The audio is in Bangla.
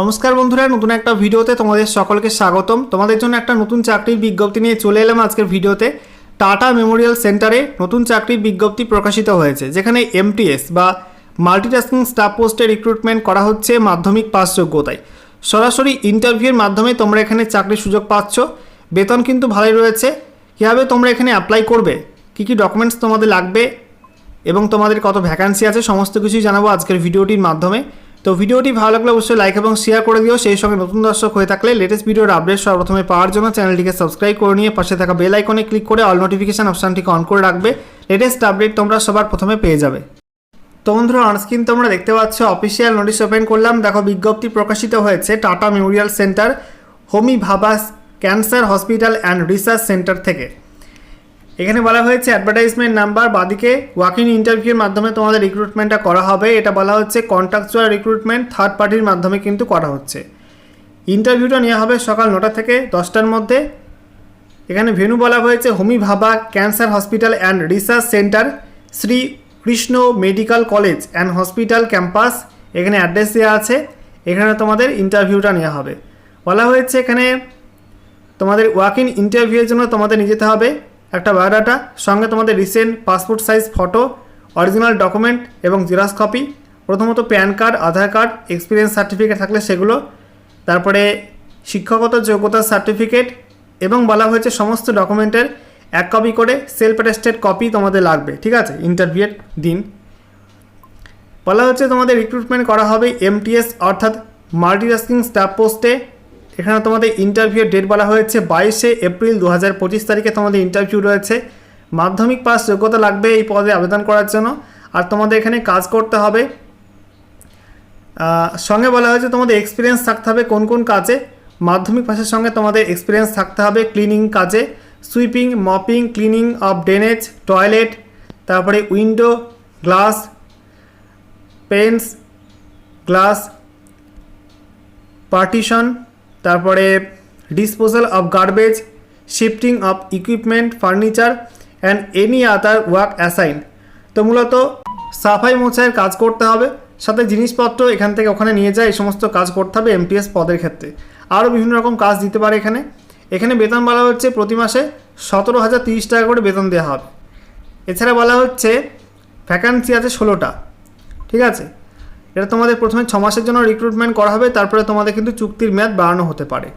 নমস্কার বন্ধুরা, নতুন একটা ভিডিওতে তোমাদের সকলকে স্বাগতম। তোমাদের জন্য একটা নতুন চাকরির বিজ্ঞপ্তি নিয়ে চলে এলাম আজকের ভিডিওতে। টাটা মেমোরিয়াল সেন্টারে নতুন চাকরির বিজ্ঞপ্তি প্রকাশিত হয়েছে, যেখানে এমটিএস বা মাল্টিটাস্কিং স্টাফ পোস্টে রিক্রুটমেন্ট করা হচ্ছে মাধ্যমিক পাস যোগ্যতায়। সরাসরি ইন্টারভিউর মাধ্যমে তোমরা এখানে চাকরির সুযোগ পাচ্ছ। বেতন কিন্তু ভালোই রয়েছে। কীভাবে তোমরা এখানে অ্যাপ্লাই করবে? কী কী ডকুমেন্টস তোমাদের লাগবে? এবং তোমাদের কত ভ্যাকান্সি আছে? সমস্ত কিছুই জানাব আজকের ভিডিওটির মাধ্যমে। তো ভিডিওটি ভালো লাগলে অবশ্যই লাইক এবং শেয়ার করে দিও। সেই সঙ্গে নতুন দর্শক হয়ে থাকলে লেটেস্ট ভিডিওর আপডেট সর্বপ্রথমে পাওয়ার জন্য চ্যানেলটিকে সাবস্ক্রাইব করে নিয়ে পাশে থাকা বেল আইকনে ক্লিক করে অল নোটিফিকেশান অপশানটিকে অন করে রাখবে। লেটেস্ট আপডেট তোমরা সবার প্রথমে পেয়ে যাবে। তো বন্ধুরা অনস্ক্রিন তোমরা দেখতে পাচ্ছ অফিসিয়াল নোটিশ ওপেন করলাম। দেখো, বিজ্ঞপ্তি প্রকাশিত হয়েছে Tata Memorial Centre, Homi Bhabha's Cancer Hospital and Research Centre থেকে। এখানে বলা হয়েছে অ্যাডভার্টাইজমেন্ট নাম্বার বাদিকে ওয়াক ইন ইন্টারভিউর মাধ্যমে তোমাদের রিক্রুটমেন্টটা করা হবে। এটা বলা হচ্ছে কন্ট্রাকচুয়াল রিক্রুটমেন্ট থার্ড পার্টির মাধ্যমে কিন্তু করা হচ্ছে। ইন্টারভিউটা নেওয়া হবে সকাল নটা থেকে দশটার মধ্যে। এখানে ভেনু বলা হয়েছে Homi Bhabha Cancer Hospital and Research Centre, Shri Krishna Medical College and Hospital campus, এখানে অ্যাড্রেস দেওয়া আছে। এখানে তোমাদের ইন্টারভিউটা নেওয়া হবে। বলা হয়েছে এখানে তোমাদের ওয়াক ইন ইন্টারভিউয়ের জন্য তোমাদের নিয়ে যেতে হবে। একটা বায়োডাটা, সঙ্গে তোমাদের recent passport size photo, original document এবং জেরক্স কপি, প্রথমত PAN card, Aadhaar card, experience certificate থাকলে সেগুলো, তারপরে শিক্ষাগত যোগ্যতার সার্টিফিকেট এবং বলা হয়েছে সমস্ত ডকুমেন্টের এক কপি করে সেলফ অ্যাটেস্টেড কপি তোমাদের লাগবে, ঠিক আছে? ইন্টারভিউয়ের দিন। বলা হচ্ছে তোমাদের রিক্রুটমেন্ট করা হবে এমটিএস অর্থাৎ মাল্টিটাস্কিং স্টাফ পোস্টে এখানে তোমাদের ইন্টারভিউ ডেট বলা হয়েছে বাইশে এপ্রিল দু হাজার পঁচিশ তারিখে তোমাদের ইন্টারভিউ রয়েছে। মাধ্যমিক পাস যোগ্যতা লাগবে এই পদে আবেদন করার জন্য। আর তোমাদের এখানে কাজ করতে হবে। সঙ্গে বলা হয়েছে তোমাদের এক্সপিরিয়েন্স থাকতে হবে কোন কোন কাজে। মাধ্যমিক পাসের সঙ্গে তোমাদের এক্সপিরিয়েন্স থাকতে হবে ক্লিনিং কাজে। Sweeping mopping cleaning of drainage toilet তারপরে window glass panes glass partition তারপরে disposal of garbage shifting of equipment furniture and any other work assign তো মূলত সাফাই মোছাইয়ের কাজ করতে হবে, সাথে জিনিসপত্র এখান থেকে ওখানে নিয়ে যায়, এই সমস্ত কাজ করতে হবে এমটিএস পদের ক্ষেত্রে। আরও বিভিন্ন রকম কাজ দিতে পারে এখানে। এখানে বেতন বলা হচ্ছে প্রতি মাসে সতেরো হাজার তিরিশ টাকা করে বেতন দেওয়া হবে। এছাড়া বলা হচ্ছে ভ্যাকান্সি আছে ষোলোটা। ঠিক আছে? এটা তোমাদের প্রথমে ছ মাসের জন্য রিক্রুটমেন্ট করা হবে, তারপরে তোমাদের কিন্তু চুক্তির মেয়াদ বাড়ানো হতে পারে।